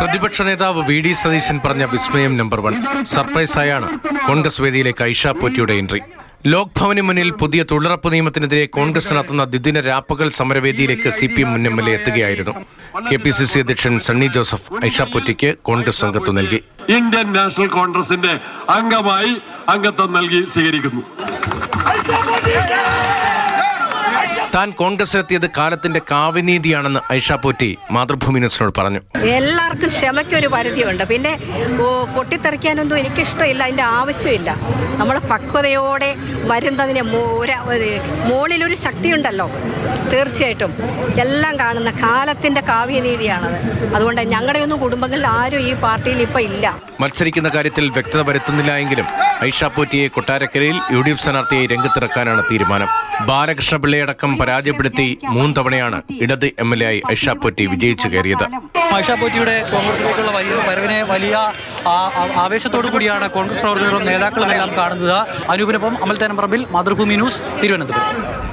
പ്രതിപക്ഷ നേതാവ് V D Satheesan പറഞ്ഞ വിസ്മയം നമ്പർ വൺ. സർപ്രൈസായാണ് കോൺഗ്രസ് വേദിയിലേക്ക് ഐഷ പോറ്റിയുടെ എൻട്രി. ലോക്ഭവന് മുന്നിൽ പുതിയ തൊഴിലുറപ്പ് നിയമത്തിനെതിരെ കോൺഗ്രസ് നടത്തുന്ന ദ്വിദിന രാപ്പകൽ സമരവേദിയിലേക്ക് സി പി എം മുൻ എം എൽ എ എത്തുകയായിരുന്നു. കെ പി സി സി അധ്യക്ഷൻ സണ്ണി ജോസഫ് ഐഷ പോറ്റിക്ക് കോൺഗ്രസ് അംഗത്വം നൽകി. ഇന്ത്യൻ നാഷണൽ കോൺഗ്രസിന്റെ അംഗമായി അംഗത്വം നൽകി സ്വീകരിക്കുന്നു. താൻ കോൺഗ്രസിലെത്തിയത് കാലത്തിന്റെ കാവ്യനീതിയാണെന്ന് ഐഷ പോറ്റി മാതൃഭൂമി ന്യൂസിനോട് പറഞ്ഞു. എല്ലാവർക്കും ക്ഷമയ്ക്കൊരു പരിധിയുണ്ട്. പിന്നെ പൊട്ടിത്തെറിക്കാനൊന്നും എനിക്കിഷ്ടമില്ല. അതിന്റെ ആവശ്യമില്ല. നമ്മൾ പക്വതയോടെ വരുന്നതിന് മോളിലൊരു ശക്തി മുകളിലൊരു ശക്തിയുണ്ടല്ലോ. തീർച്ചയായിട്ടും. എല്ലാം കാണുന്ന കാലത്തിന്റെ കാവ്യനീതിയാണത്. അതുകൊണ്ട് ഞങ്ങളുടെയൊന്നും കുടുംബങ്ങളിൽ ആരും ഈ പാർട്ടിയിൽ ഇപ്പൊ ഇല്ല. മത്സരിക്കുന്ന കാര്യത്തിൽ വ്യക്തത വരുത്തുന്നില്ല എങ്കിലും ഐഷ പോറ്റിയെ കൊട്ടാരക്കരയിൽ യു ഡി എഫ് സ്ഥാനാർത്ഥിയായി രംഗത്തിറക്കാനാണ് തീരുമാനം. ബാലകൃഷ്ണപിള്ളയടക്കം പരാജയപ്പെടുത്തി മൂന്ന് തവണയാണ് ഇടത് എം എൽ എ ആയി ഐഷ പോറ്റി വിജയിച്ചു കയറിയത്. ആയിഷ പോറ്റിയുടെ കോൺഗ്രസിലേക്കുള്ള വലിയ വരവിനെ വലിയ ആവേശത്തോടു കൂടിയാണ് കോൺഗ്രസ് പ്രവർത്തകരും നേതാക്കളും എല്ലാം കാണുന്നത്. അനൂപിനൊപ്പം അമൽ തനമ്പറമ്പിൽ മാതൃഭൂമി ന്യൂസ് തിരുവനന്തപുരം.